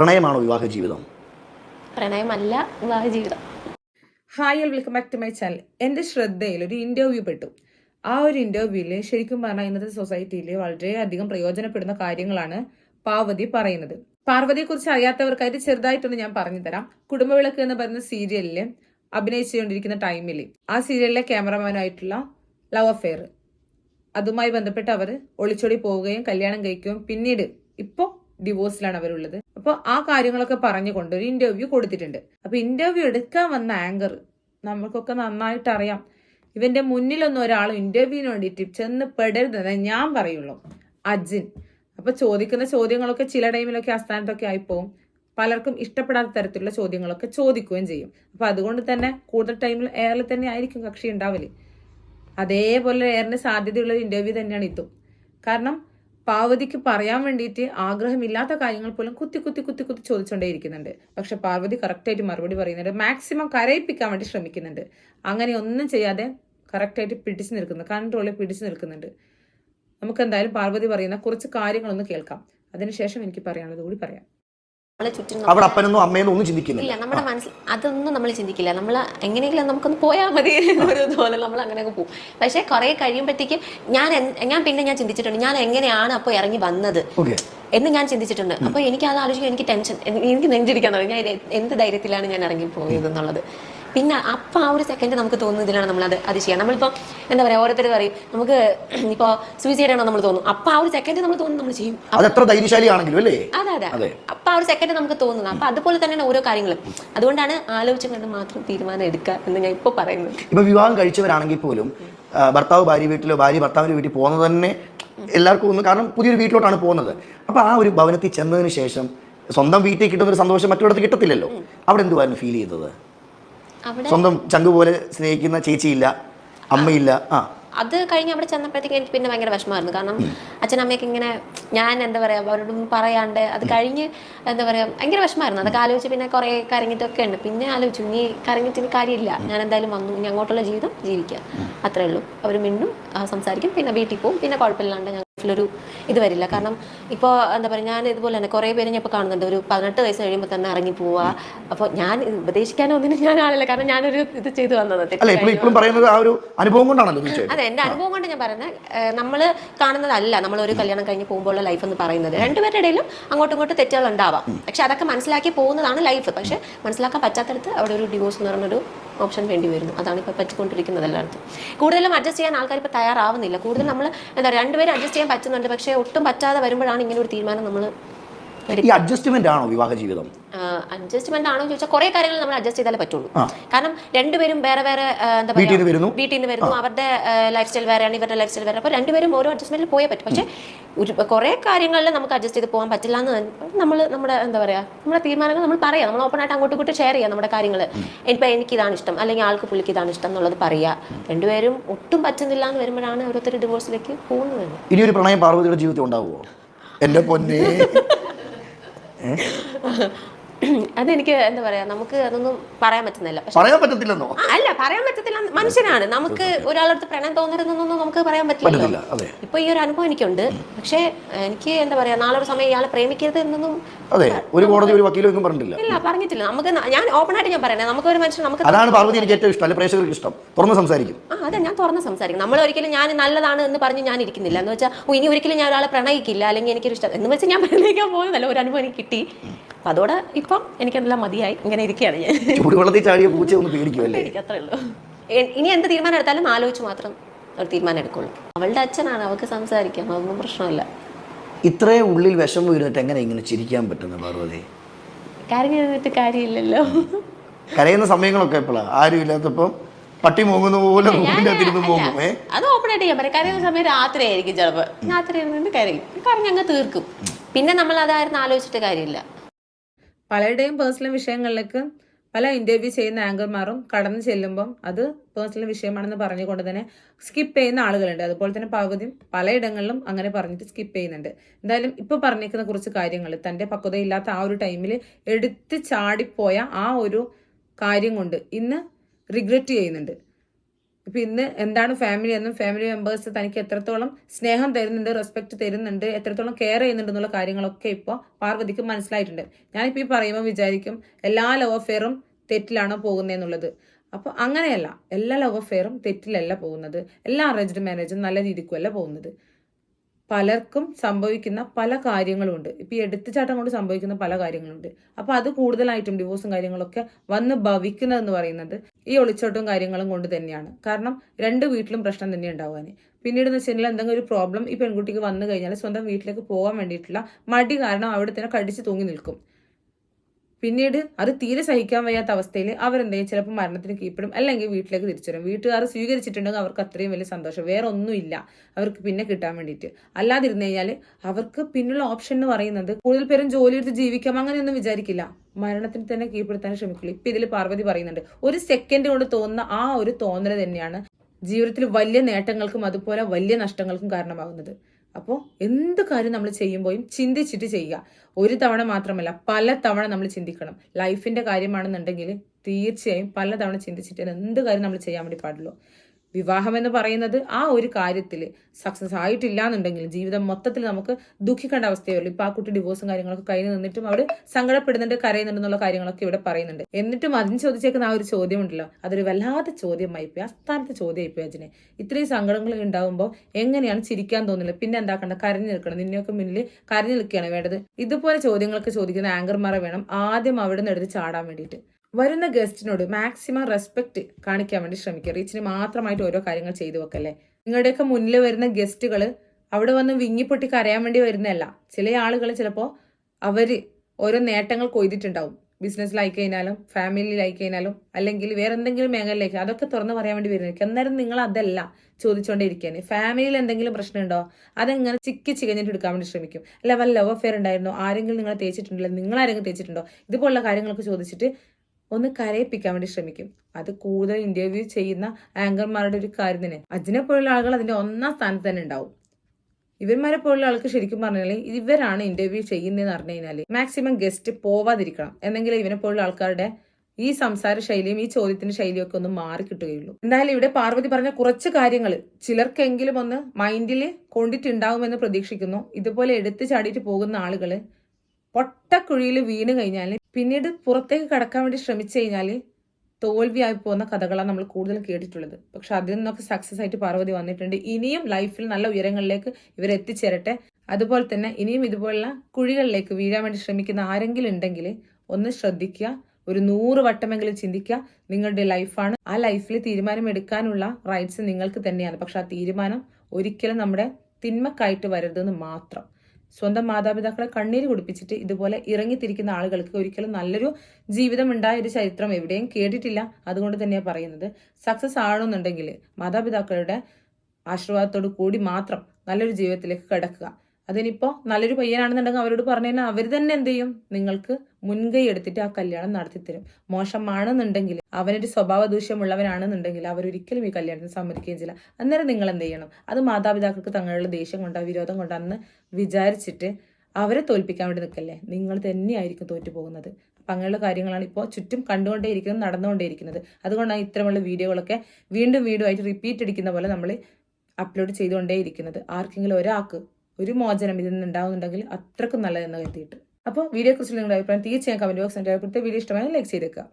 പ്രണയമാണോ വിവാഹ ജീവിതം പ്രണയമല്ല വിവാഹ ജീവിതം hi welcome back to my channel എന്റെ ശ്രദ്ധയിൽ ഒരു ഇന്റർവ്യൂ പെട്ടു. ആ ഒരു ഇന്റർവ്യൂവിൽ ശരിക്കും പറഞ്ഞാൽ ഇന്നത്തെ സൊസൈറ്റിയിൽ വളരെയധികം പ്രയോജനപ്പെടുന്ന കാര്യങ്ങളാണ് പാർവതി പറയുന്നത്. പാർവതിയെക്കുറിച്ച് അറിയാത്തവർക്കായിട്ട് ചെറുതായിട്ടൊന്ന് ഞാൻ പറഞ്ഞു തരാം. കുടുംബവിളക്ക് എന്ന് പറയുന്ന സീരിയലിൽ അഭിനയിച്ചുകൊണ്ടിരിക്കുന്ന ടൈമിൽ ആ സീരിയലിലെ ക്യാമറമാനായിട്ടുള്ള ലവ് അഫെയർ അതുമായി ബന്ധപ്പെട്ട് അവർ ഒളിച്ചോടി പോവുകയും കല്യാണം കഴിക്കുകയും പിന്നീട് ഇപ്പോൾ ഡിവോഴ്സിലാണ് അവരുള്ളത്. അപ്പോൾ ആ കാര്യങ്ങളൊക്കെ പറഞ്ഞുകൊണ്ട് ഒരു ഇന്റർവ്യൂ കൊടുത്തിട്ടുണ്ട്. അപ്പൊ ഇന്റർവ്യൂ എടുക്കാൻ വന്ന ആങ്കർ നമ്മൾക്കൊക്കെ നന്നായിട്ട് അറിയാം ഇവന്റെ മുന്നിലൊന്നും ഒരാൾ ഇന്റർവ്യൂവിന് വേണ്ടിയിട്ട് ചെന്ന് പെടരുതെന്ന് ഞാൻ പറയുള്ളൂ. അജിൻ. അപ്പൊ ചോദിക്കുന്ന ചോദ്യങ്ങളൊക്കെ ചില ടൈമിലൊക്കെ അസ്ഥാനത്തൊക്കെ ആയിപ്പോവും. പലർക്കും ഇഷ്ടപ്പെടാത്ത തരത്തിലുള്ള ചോദ്യങ്ങളൊക്കെ ചോദിക്കുകയും ചെയ്യും. അപ്പൊ അതുകൊണ്ട് തന്നെ കൂടുതൽ ടൈമിൽ എയറിൽ തന്നെ ആയിരിക്കും കക്ഷി ഉണ്ടാവൽ. അതേപോലെ എയറിന് സാധ്യതയുള്ള ഒരു ഇന്റർവ്യൂ തന്നെയാണ് ഇതും. കാരണം പാർവതിക്ക് പറയാൻ വേണ്ടിയിട്ട് ആഗ്രഹമില്ലാത്ത കാര്യങ്ങൾ പോലും കുത്തി കുത്തി കുത്തി കുത്തി ചോദിച്ചുകൊണ്ടേയിരിക്കുന്നുണ്ട് പക്ഷെ പാർവതി കറക്റ്റായിട്ട് മറുപടി പറയുന്നുണ്ട്. മാക്സിമം കരയിപ്പിക്കാൻ വേണ്ടി ശ്രമിക്കുന്നുണ്ട്. അങ്ങനെ ഒന്നും ചെയ്യാതെ കറക്റ്റായിട്ട് പിടിച്ചു നിൽക്കുന്നു. കൺട്രോളിൽ പിടിച്ചു നിൽക്കുന്നുണ്ട്. നമുക്ക് എന്തായാലും പാർവതി പറയുന്ന കുറച്ച് കാര്യങ്ങളൊന്ന് കേൾക്കാം. അതിനുശേഷം എനിക്ക് പറയാനുള്ളത് കൂടി പറയാം. അവിടെ അപ്പനൊന്നും അമ്മയെന്നും ഒന്നും ചിന്തിക്കുന്നില്ല. നമ്മുടെ മനസ്സിൽ അതൊന്നും നമ്മൾ ചിന്തിക്കില്ല. നമ്മൾ എങ്ങനെയെങ്കിലും നമുക്കൊന്ന് പോയാൽ മതി എന്നൊരു തോന്നൽ നമ്മൾ അങ്ങനെയൊക്കെ പോകും പക്ഷേ കുറെ കഴിയുമ്പോഴത്തേക്കും ഞാൻ ഞാൻ പിന്നെ ഞാൻ ചിന്തിച്ചിട്ടുണ്ട് ഞാൻ എങ്ങനെയാണ് അപ്പോൾ ഇറങ്ങി വന്നത് എന്ന് ഞാൻ ചിന്തിച്ചിട്ടുണ്ട്. അപ്പോൾ എനിക്ക് അത് ആലോചിക്കാൻ എനിക്ക് ടെൻഷൻ എനിക്ക് നെഞ്ചിരിക്കാൻ തുടങ്ങി. ഞാൻ എന്ത് ധൈര്യത്തിലാണ് ഞാൻ ഇറങ്ങി പോയത് എന്നുള്ളത്. പിന്നെ അപ്പം ആ ഒരു സെക്കൻഡ് നമുക്ക് തോന്നുന്നതിലാണ് നമ്മൾ അത് ചെയ്യാം നമ്മളിപ്പോൾ എന്താ പറയുക ഓരോരുത്തർ പറയും നമുക്ക് ഇപ്പോൾ സൂയിസൈഡ് ആണോ നമ്മൾ തോന്നും അപ്പം ആ ഒരു സെക്കൻഡ് നമ്മൾ തോന്നുന്നു നമ്മൾ ചെയ്യും. അത് എത്ര ധൈര്യശാലിയാണെങ്കിലും അല്ലേ? അതെ അതെ. അപ്പം ആ ഒരു സെക്കൻഡ് നമുക്ക് തോന്നുന്നത് അപ്പൊ അതുപോലെ തന്നെയാണ് ഓരോ കാര്യങ്ങളും. അതുകൊണ്ടാണ് ആലോചിച്ചും കണ്ട് മാത്രം തീരുമാനം എടുക്കുക എന്ന് ഞാൻ ഇപ്പൊ പറയുന്നത്. ഇപ്പൊ വിവാഹം കഴിച്ചവരാണെങ്കിൽ പോലും ഭർത്താവ് ഭാര്യ വീട്ടിലോ ഭാര്യ ഭർത്താവിന്റെ വീട്ടിൽ പോകുന്നത് തന്നെ എല്ലാവർക്കും ഒന്ന് കാരണം പുതിയൊരു വീട്ടിലോട്ടാണ് പോകുന്നത്. അപ്പൊ ആ ഒരു ഭവനത്തിൽ ചെന്നതിന് ശേഷം സ്വന്തം വീട്ടിൽ കിട്ടുന്ന ഒരു സന്തോഷം മറ്റൊരിടത്ത് കിട്ടത്തില്ലല്ലോ. അവിടെ എന്തുവായിരുന്നു ഫീൽ ചെയ്തത്? സ്വന്തം ചങ്ക് പോലെ സ്നേഹിക്കുന്ന ചേച്ചിയില്ല അമ്മയില്ല ആ. അത് കഴിഞ്ഞ് അവിടെ ചെന്നപ്പോഴത്തേക്ക് എനിക്ക് പിന്നെ ഭയങ്കര വിഷമമായിരുന്നു. കാരണം അച്ഛനമ്മയൊക്കെ ഇങ്ങനെ ഞാൻ എന്താ പറയാ അവരോടൊന്നും പറയാണ്ട് അത് കഴിഞ്ഞ് എന്താ പറയാ ഭയങ്കര വിഷമമായിരുന്നു. അതൊക്കെ ആലോചിച്ച് പിന്നെ കുറെ കരങ്ങിട്ടൊക്കെ ഉണ്ട്. പിന്നെ ആലോചിച്ചു ഇനി കരങ്ങിട്ട് ഇനി കാര്യമില്ല. ഞാൻ എന്തായാലും വന്നു. ഇനി അങ്ങോട്ടുള്ള ജീവിതം ജീവിക്കുക അത്രേ ഉള്ളൂ. അവർ മിണ്ടും സംസാരിക്കും. പിന്നെ വീട്ടിൽ പോകും പിന്നെ കുഴപ്പമില്ലാണ്ട് ഞങ്ങളിലൊരു ഇത് വരില്ല. കാരണം ഇപ്പോൾ എന്താ പറയുക ഞാൻ ഇതുപോലെ തന്നെ കുറേ പേര് ഞാൻ ഇപ്പോൾ കാണുന്നുണ്ട്. ഒരു പതിനെട്ട് വയസ്സ് കഴിയുമ്പോൾ തന്നെ ഇറങ്ങി പോവുക അപ്പോൾ ഞാൻ ഉപദേശിക്കാനോ ഒന്നിനും ഞാൻ ആളില്ല. കാരണം ഞാനൊരു ഇത് ചെയ്തു വന്നത് ഇപ്പോഴും പറയുന്നത് ആ ഒരു അനുഭവം കൊണ്ടാണല്ലോ അതെ എന്റെ അനുഭവം കൊണ്ട് ഞാൻ പറയുന്നത് നമ്മൾ കാണുന്നതല്ല. നമ്മൾ ഒരു കല്യാണം കഴിഞ്ഞ് പോകുമ്പോഴുള്ള ലൈഫ് എന്ന് പറയുന്നത്. രണ്ടുപേരുടെ ഇടയിലും അങ്ങോട്ടും ഇങ്ങോട്ടും തെറ്റുകൾ ഉണ്ടാവാം പക്ഷെ അതൊക്കെ മനസ്സിലാക്കി പോകുന്നതാണ് ലൈഫ് പക്ഷെ മനസ്സിലാക്കാൻ പറ്റാത്തടത്ത് അവിടെ ഒരു ഡിവോഴ്സ് എന്ന് പറഞ്ഞൊരു ഓപ്ഷൻ വേണ്ടി വരുന്നു. അതാണ് ഇപ്പോൾ പറ്റിക്കൊണ്ടിരിക്കുന്നത് എല്ലായിടത്തും. കൂടുതലും അഡ്ജസ്റ്റ് ചെയ്യാൻ ആൾക്കാർ ഇപ്പോൾ തയ്യാറാവുന്നില്ല. കൂടുതൽ നമ്മൾ എന്താ പറയുക രണ്ടുപേരും അഡ്ജസ്റ്റ് ചെയ്യാൻ പറ്റുന്നുണ്ട്. പക്ഷേ ഒട്ടും പറ്റാതെ വരുമ്പോഴാണ് ഇങ്ങനെ ഒരു തീരുമാനം നമ്മൾ ഈ അഡ്ജസ്റ്റ്മെന്റ് ആണോ വിവാഹ ജീവിതം? അഡ്ജസ്റ്റ്മെന്റ് ആണോ ചോദിച്ചാൽ കുറെ കാര്യങ്ങൾ നമ്മൾ അഡ്ജസ്റ്റ് ചെയ്താലേ പറ്റുള്ളൂ. കാരണം രണ്ടുപേരും വേറെ വേറെ എന്താ പറയുക. വീട്ടിൽ നിന്ന് വരുന്നു. അവരുടെ ലൈഫ് സ്റ്റൈൽ വേറെയാണ് ഇവരുടെ ലൈഫ് സ്റ്റൈൽ വേറെ. അപ്പോൾ രണ്ടുപേരും ഓരോ അഡ്ജസ്റ്റ്മെന്റിൽ പോയേ പറ്റും. പക്ഷേ ഒരു കുറെ കാര്യങ്ങളിൽ നമുക്ക് അഡ്ജസ്റ്റ് ചെയ്ത് പോകാൻ പറ്റില്ല എന്ന് നമ്മൾ നമ്മുടെ എന്താ പറയുക നമ്മുടെ തീരുമാനങ്ങൾ നമ്മൾ പറയാം. നമ്മൾ ഓപ്പൺ ആയിട്ട് അങ്ങോട്ട് ഇങ്ങോട്ടും ഷെയർ ചെയ്യാം നമ്മുടെ കാര്യങ്ങൾ ഇപ്പം എനിക്ക് ഇതാണ് ഇഷ്ടം അല്ലെങ്കിൽ ആൾക്ക് പുള്ളിക്ക് ഇതാണ് ഇഷ്ടം എന്നുള്ളത് പറയാ. രണ്ടുപേരും ഒട്ടും പറ്റുന്നില്ല എന്ന് വരുമ്പോഴാണ് ഓരോരുത്തർ ഡിവോഴ്സിലേക്ക് പോകുന്നത്. ഇനി ഒരു പ്രണയം പാർവതിയുടെ ജീവിതത്തിൽ ഉണ്ടാവുമോ? എന്റെ പൊന്നെ. Hmm? അതെനിക്ക് എന്താ പറയാ നമുക്ക് അതൊന്നും പറയാൻ പറ്റുന്നില്ല. പറയാൻ പറ്റത്തില്ലെന്നോ? അല്ല പറയാൻ പറ്റത്തില്ല. മനുഷ്യനാണ്. നമുക്ക് ഒരാളടുത്ത് പ്രണയം തോന്നരുതെന്നൊന്നും നമുക്ക് പറയാൻ പറ്റില്ല ഇപ്പൊ ഈ ഒരു അനുഭവം എനിക്കുണ്ട്. പക്ഷേ എനിക്ക് എന്താ പറയാ നാളെ ഒരു സമയം ഇയാളെ പ്രേമിക്കരുത് എന്നൊന്നും അതെ ഒരു കോടതി ഒരു വക്കീലും ഒന്നും പറഞ്ഞിട്ടില്ല. ഇല്ല പറഞ്ഞിട്ടില്ല. നമുക്ക് ഞാൻ ഓപ്പൺ ആയിട്ട് ഞാൻ പറയണേ. നമുക്ക് ഒരു മനുഷ്യൻ നമുക്ക് അതാണ് പാർവതി എനിക്ക് ഏറ്റവും ഇഷ്ടം. അല്ലെ പ്രേക്ഷകർക്ക് ഇഷ്ടം. തുറന്ന് സംസാരിക്കും. ആ അതെ ഞാൻ തുറന്ന് സംസാരിക്കും. നമ്മൾ ഒരിക്കലും ഞാൻ നല്ലതാണ് എന്ന് പറഞ്ഞ് ഞാൻ ഇരിക്കുന്നില്ല. എന്ന് വെച്ചാൽ ഇനി ഒരിക്കലും ഞാൻ ഒരാളെ പ്രണയിക്കില്ല. അല്ലെങ്കിൽ എനിക്കൊരു ഇഷ്ടം. എന്ന് വെച്ചാൽ ഞാൻ പ്രണയിക്കാൻ പോകുന്നതല്ല. ഒരു അനുഭവം എനിക്ക് കിട്ടി. അപ്പൊ അതോടെ ഇപ്പം എനിക്കെല്ലാം മതിയായി. ഇങ്ങനെ ഇരിക്കുകയാണ് ഞാൻ. ചൂടുവെള്ളത്തിൽ ചാടിയ പൂച്ച ഒന്ന് പേടിക്കുമല്ലേ അത്രേ ഉള്ളൂ. ഇനി എന്ത് തീരുമാനം എടുത്താലും ആലോചിച്ച് മാത്രം ഒരു തീരുമാനം എടുക്കുള്ളൂ. അവളുടെ അച്ഛനാണ് അവൾക്ക് സംസാരിക്കാം അതൊന്നും പ്രശ്നമില്ല. ഇത്രയും ഉള്ളിൽ വിഷം വീഴുന്നിട്ട് എങ്ങനെ ഇങ്ങനെ ചിരിക്കാൻ പറ്റുന്ന പാർവതി? കാര്യം ചെയ്തിട്ട് കാര്യമില്ലല്ലോ. കരയുന്ന സമയങ്ങളൊക്കെ എപ്പോഴാണ് ആരും ഇല്ലാത്തപ്പം പട്ടി മൂങ്ങുന്ന പോലെ റൂമിന്റെ അകത്തിരുന്ന് മൂങ്ങും ഏ? അത് ഓപ്പൺ ആയിട്ട് ചെയ്യാൻ പറ്റും. കരയുന്ന സമയം രാത്രി ആയിരിക്കും ചിലപ്പോൾ രാത്രി ഇരുന്നിട്ട് കരയും. കരഞ്ഞങ്ങ് തീർക്കും. പിന്നെ നമ്മൾ അതായിരുന്നു ആലോചിച്ചിട്ട് കാര്യമില്ല. പലരുടെയും പേഴ്സണൽ വിഷയങ്ങളിലേക്ക് പല ഇന്റർവ്യൂ ചെയ്യുന്ന ആങ്കർമാരും കടന്നു ചെല്ലുമ്പം അത് പേഴ്സണൽ വിഷയമാണെന്ന് പറഞ്ഞുകൊണ്ട് തന്നെ സ്കിപ്പ് ചെയ്യുന്ന ആളുകളുണ്ട്. അതുപോലെ തന്നെ പകുതി പലയിടങ്ങളിലും അങ്ങനെ പറഞ്ഞിട്ട് സ്കിപ്പ് ചെയ്യുന്നുണ്ട്. എന്തായാലും ഇപ്പൊ പറഞ്ഞിരിക്കുന്ന കുറച്ച് കാര്യങ്ങൾ തന്റെ പക്വതയില്ലാത്ത ആ ഒരു ടൈമിൽ എടുത്ത് ചാടിപ്പോയ ആ ഒരു കാര്യം കൊണ്ട് ഇന്ന് റിഗ്രറ്റ് ചെയ്യുന്നുണ്ട്. ഇപ്പൊ ഇന്ന് എന്താണ് ഫാമിലി എന്നും ഫാമിലി മെമ്പേഴ്സ് തനിക്ക് എത്രത്തോളം സ്നേഹം തരുന്നുണ്ട് റെസ്പെക്ട് തരുന്നുണ്ട് എത്രത്തോളം കെയർ ചെയ്യുന്നുണ്ട് എന്നുള്ള കാര്യങ്ങളൊക്കെ ഇപ്പോൾ പാർവതിക്ക് മനസ്സിലായിട്ടുണ്ട്. ഞാനിപ്പോൾ ഈ പറയുമ്പോൾ വിചാരിക്കും എല്ലാ ലവ് അഫെയറും തെറ്റിലാണോ പോകുന്നതെന്നുള്ളത് അപ്പോൾ അങ്ങനെയല്ല എല്ലാ ലവ് അഫെയറും തെറ്റിലല്ല പോകുന്നത്. എല്ലാ അറേഞ്ച്ഡ് മാരേജും നല്ല രീതിക്കുമല്ല പോകുന്നത്. പലർക്കും സംഭവിക്കുന്ന പല കാര്യങ്ങളുമുണ്ട് ഇപ്പൊ ഈ എടുത്തുചാട്ടം കൊണ്ട് സംഭവിക്കുന്ന പല കാര്യങ്ങളുണ്ട്. അപ്പൊ അത് കൂടുതലായിട്ടും ഡിവോഴ്സും കാര്യങ്ങളൊക്കെ വന്ന് ഭവിക്കുന്നതെന്ന് പറയുന്നത് ഈ ഒളിച്ചോട്ടവും കാര്യങ്ങളും കൊണ്ട് തന്നെയാണ്. കാരണം രണ്ട് വീട്ടിലും പ്രശ്നം തന്നെ ഉണ്ടാവാൻ പിന്നീട് എന്ന് വെച്ചാൽ എന്തെങ്കിലും ഒരു പ്രോബ്ലം ഈ പെൺകുട്ടിക്ക് വന്നു കഴിഞ്ഞാൽ സ്വന്തം വീട്ടിലേക്ക് പോകാൻ വേണ്ടിയിട്ടുള്ള മടി കാരണം അവിടെ തന്നെ കടിച്ചു തൂങ്ങി നിൽക്കും. പിന്നീട് അത് തീരെ സഹിക്കാൻ വയ്യാത്ത അവസ്ഥയിൽ അവരെന്തെങ്കിലും ചിലപ്പോൾ മരണത്തിന് കീഴ്പ്പെടും. അല്ലെങ്കിൽ വീട്ടിലേക്ക് തിരിച്ചു വരും. വീട്ടുകാർ സ്വീകരിച്ചിട്ടുണ്ടെങ്കിൽ അവർക്ക് അത്രയും വലിയ സന്തോഷം. വേറെ ഒന്നുമില്ല അവർക്ക് പിന്നെ കിട്ടാൻ വേണ്ടിയിട്ട്. അല്ലാതിരുന്നു കഴിഞ്ഞാൽ അവർക്ക് പിന്നുള്ള ഓപ്ഷൻ എന്ന് പറയുന്നത് കൂടുതൽ പേരും ജോലി എടുത്ത് ജീവിക്കാം. അങ്ങനെയൊന്നും വിചാരിക്കില്ല. മരണത്തിന് തന്നെ കീഴ്പ്പെടുത്താൻ ശ്രമിക്കുള്ളൂ ഇപ്പൊ ഇതിൽ പാർവതി പറയുന്നുണ്ട്. ഒരു സെക്കൻഡ് കൊണ്ട് തോന്നുന്ന ആ ഒരു തോന്നൽ തന്നെയാണ് ജീവിതത്തിൽ വലിയ നേട്ടങ്ങൾക്കും അതുപോലെ വലിയ നഷ്ടങ്ങൾക്കും കാരണമാകുന്നത്. അപ്പോൾ എന്ത് കാര്യം നമ്മൾ ചെയ്യുമ്പോഴും ചിന്തിച്ചിട്ട് ചെയ്യുക. ഒരു തവണ മാത്രമല്ല പല തവണ നമ്മൾ ചിന്തിക്കണം. ലൈഫിന്റെ കാര്യമാണെന്നുണ്ടെങ്കിൽ തീർച്ചയായും പല തവണ ചിന്തിച്ചിട്ട് എന്ത് കാര്യം നമ്മൾ ചെയ്യാൻ വേണ്ടി പാടുള്ളൂ. വിവാഹം എന്ന് പറയുന്നത് ആ ഒരു കാര്യത്തിൽ സക്സസ് ആയിട്ടില്ല എന്നുണ്ടെങ്കിൽ ജീവിതം മൊത്തത്തിൽ നമുക്ക് ദുഃഖിക്കേണ്ട അവസ്ഥയുള്ളൂ ഇപ്പൊ ആ കുട്ടി ഡിവോഴ്സും കാര്യങ്ങളൊക്കെ കഴിഞ്ഞ് നിന്നിട്ടും അവിടെ സങ്കടപ്പെടുന്നുണ്ട് കരയുന്നുണ്ടെന്നുള്ള കാര്യങ്ങളൊക്കെ ഇവിടെ പറയുന്നുണ്ട്. എന്നിട്ടും അതിന് ചോദിച്ചേക്കുന്ന ആ ഒരു ചോദ്യം ഉണ്ടല്ലോ. അതൊരു വല്ലാത്ത ചോദ്യമായി പോയി അസ്ഥാനത്തെ ചോദ്യമായി പോയി അതിനെ ഇത്രയും സങ്കടങ്ങൾ ഉണ്ടാകുമ്പോൾ എങ്ങനെയാണ് ചിരിക്കാൻ തോന്നില്ല പിന്നെ എന്താക്കണ്ട കരഞ്ഞു നിൽക്കണം. നിന്നെയൊക്കെ മുന്നിൽ കരഞ്ഞു നിൽക്കുകയാണ് വേണ്ടത്. ഇതുപോലെ ചോദ്യങ്ങളൊക്കെ ചോദിക്കുന്ന ആങ്കർമാരെ വേണം ആദ്യം അവിടെ നിന്ന് എടുത്ത് ചാടാൻ വേണ്ടിയിട്ട്. വരുന്ന ഗസ്റ്റിനോട് മാക്സിമം റെസ്പെക്ട് കാണിക്കാൻ വേണ്ടി ശ്രമിക്കുക. റീച്ചിന് മാത്രമായിട്ട് ഓരോ കാര്യങ്ങൾ ചെയ്തു വെക്കല്ലേ? നിങ്ങളുടെയൊക്കെ മുന്നിൽ വരുന്ന ഗസ്റ്റുകൾ അവിടെ വന്ന് വിങ്ങിപ്പൊട്ടി കരയാൻ വേണ്ടി വരുന്നതല്ല. ചില ആളുകൾ ചിലപ്പോൾ അവർ ഓരോ നേട്ടങ്ങൾ കൊയ്തിട്ടുണ്ടാവും. ബിസിനസ്സിലായി കഴിഞ്ഞാലും ഫാമിലിയിലായി കഴിഞ്ഞാലും അല്ലെങ്കിൽ വേറെ എന്തെങ്കിലും മേഖലയിലേക്ക് അതൊക്കെ തുറന്ന് പറയാൻ വേണ്ടി വരുന്നതായിരിക്കും. അന്നേരം നിങ്ങൾ അതല്ല ചോദിച്ചുകൊണ്ടിരിക്കുകയാണ് ഫാമിലിയിൽ എന്തെങ്കിലും പ്രശ്നമുണ്ടോ? അതെങ്ങനെ ചിക്കി ചികഞ്ഞിട്ട് എടുക്കാൻ വേണ്ടി ശ്രമിക്കും. അല്ല വല്ല ലവ് അഫെയർ ഉണ്ടായിരുന്നോ? ആരെങ്കിലും നിങ്ങളെ തേച്ചിട്ടുണ്ടല്ലോ നിങ്ങൾ ആരെങ്കിലും തേച്ചിട്ടുണ്ടോ? ഇതുപോലുള്ള കാര്യങ്ങളൊക്കെ ചോദിച്ചിട്ട് ഒന്ന് കരയിപ്പിക്കാൻ വേണ്ടി ശ്രമിക്കും. അത് കൂടുതൽ ഇന്റർവ്യൂ ചെയ്യുന്ന ആങ്കർമാരുടെ ഒരു കാര്യം തന്നെ. അജിനെ പോലുള്ള ആളുകൾ അതിന്റെ ഒന്നാം സ്ഥാനത്ത് തന്നെ ഉണ്ടാവും. ഇവന്മാരെ പോലുള്ള ആൾക്ക് ശരിക്കും പറഞ്ഞാൽ ഇവരാണ് ഇന്റർവ്യൂ ചെയ്യുന്നതെന്ന് പറഞ്ഞു കഴിഞ്ഞാൽ മാക്സിമം ഗസ്റ്റ് പോവാതിരിക്കണം. എന്നെങ്കിലും ഇവനെ പോലുള്ള ആൾക്കാരുടെ ഈ സംസാര ശൈലിയും ഈ ചോദ്യത്തിന്റെ ശൈലിയും ഒക്കെ ഒന്ന് മാറി കിട്ടുകയുള്ളൂ. എന്തായാലും ഇവിടെ പാർവതി പറഞ്ഞ കുറച്ച് കാര്യങ്ങൾ ചിലർക്കെങ്കിലും ഒന്ന് മൈൻഡിൽ കൊണ്ടിട്ടുണ്ടാവുമെന്ന് പ്രതീക്ഷിക്കുന്നു. ഇതുപോലെ എടുത്തു ചാടിയിട്ട് പോകുന്ന ആളുകൾ പൊട്ടക്കുഴിയിൽ വീണ് കഴിഞ്ഞാൽ പിന്നീട് പുറത്തേക്ക് കടക്കാൻ വേണ്ടി ശ്രമിച്ചു കഴിഞ്ഞാൽ തോൽവിയായി പോകുന്ന കഥകളാണ് നമ്മൾ കൂടുതൽ കേട്ടിട്ടുള്ളത്. പക്ഷെ അതിൽ നിന്നൊക്കെ സക്സസ് ആയിട്ട് പാർവതി വന്നിട്ടുണ്ട്. ഇനിയും ലൈഫിൽ നല്ല ഉയരങ്ങളിലേക്ക് ഇവർ എത്തിച്ചേരട്ടെ. അതുപോലെ തന്നെ ഇനിയും ഇതുപോലുള്ള കുഴികളിലേക്ക് വീഴാൻ വേണ്ടി ശ്രമിക്കുന്ന ആരെങ്കിലും ഉണ്ടെങ്കിൽ ഒന്ന് ശ്രദ്ധിക്കുക. ഒരു നൂറ് വട്ടമെങ്കിലും ചിന്തിക്കുക. നിങ്ങളുടെ ലൈഫാണ് ആ ലൈഫിൽ തീരുമാനം എടുക്കാനുള്ള റൈറ്റ്സ് നിങ്ങൾക്ക് തന്നെയാണ്. പക്ഷെ ആ തീരുമാനം ഒരിക്കലും നമ്മുടെ തിന്മക്കായിട്ട് വരരുതെന്ന് മാത്രം. സ്വന്തം മാതാപിതാക്കളെ കണ്ണീര് കുടിപ്പിച്ചിട്ട് ഇതുപോലെ ഇറങ്ങിത്തിരിക്കുന്ന ആളുകൾക്ക് ഒരിക്കലും നല്ലൊരു ജീവിതം ഉണ്ടായ ഒരു ചരിത്രം എവിടെയും കേട്ടിട്ടില്ല അതുകൊണ്ട് തന്നെയാണ് പറയുന്നത്. സക്സസ് ആണെന്നുണ്ടെങ്കിൽ മാതാപിതാക്കളുടെ ആശീർവാദത്തോടു കൂടി മാത്രം നല്ലൊരു ജീവിതത്തിലേക്ക് കിടക്കുക. അതിനിപ്പോൾ നല്ലൊരു പയ്യനാണെന്നുണ്ടെങ്കിൽ അവരോട് പറഞ്ഞു കഴിഞ്ഞാൽ അവർ തന്നെ എന്ത് ചെയ്യും? നിങ്ങൾക്ക് മുൻകൈ എടുത്തിട്ട് ആ കല്യാണം നടത്തിത്തരും മോശമാണെന്നുണ്ടെങ്കിൽ അവനൊരു സ്വഭാവ ദൂഷ്യമുള്ളവനാണെന്നുണ്ടെങ്കിൽ അവരൊരിക്കലും ഈ കല്യാണത്തിന് സമ്മതിക്കുകയും ചെയ്യില്ല. അന്നേരം നിങ്ങൾ എന്ത് ചെയ്യണം? അത് മാതാപിതാക്കൾക്ക് തങ്ങളുടെ ദേഷ്യം കൊണ്ടോ വിരോധം കൊണ്ടോ അന്ന് വിചാരിച്ചിട്ട് അവരെ തോൽപ്പിക്കാൻ വേണ്ടി നിൽക്കല്ലേ? നിങ്ങൾ തന്നെയായിരിക്കും തോറ്റു പോകുന്നത് അപ്പം അങ്ങനെയുള്ള കാര്യങ്ങളാണ് ഇപ്പോൾ ചുറ്റും കണ്ടുകൊണ്ടേയിരിക്കുന്നത് നടന്നുകൊണ്ടേയിരിക്കുന്നത്. അതുകൊണ്ടാണ് ഇത്തരമുള്ള വീഡിയോകളൊക്കെ വീണ്ടും വീണ്ടും ആയിട്ട് റിപ്പീറ്റ് അടിക്കുന്ന പോലെ നമ്മൾ അപ്ലോഡ് ചെയ്തുകൊണ്ടേയിരിക്കുന്നത്. ആർക്കെങ്കിലും ഒരാൾക്ക് ഒരു മോചനം ഇതിൽ നിന്ന് ഉണ്ടാവുന്നുണ്ടെങ്കിൽ അത്രക്കും നല്ലതെന്ന് കരുതിയിട്ട്. അപ്പോൾ വീഡിയോ കുറിച്ച് നിങ്ങളുടെ അഭിപ്രായം തീർച്ചയായും കമന്റ് ബോക്സിൽ രേഖപ്പെടുത്തി വീഡിയോ ഇഷ്ടമായി ലൈക്ക് ചെയ്തേക്കുക.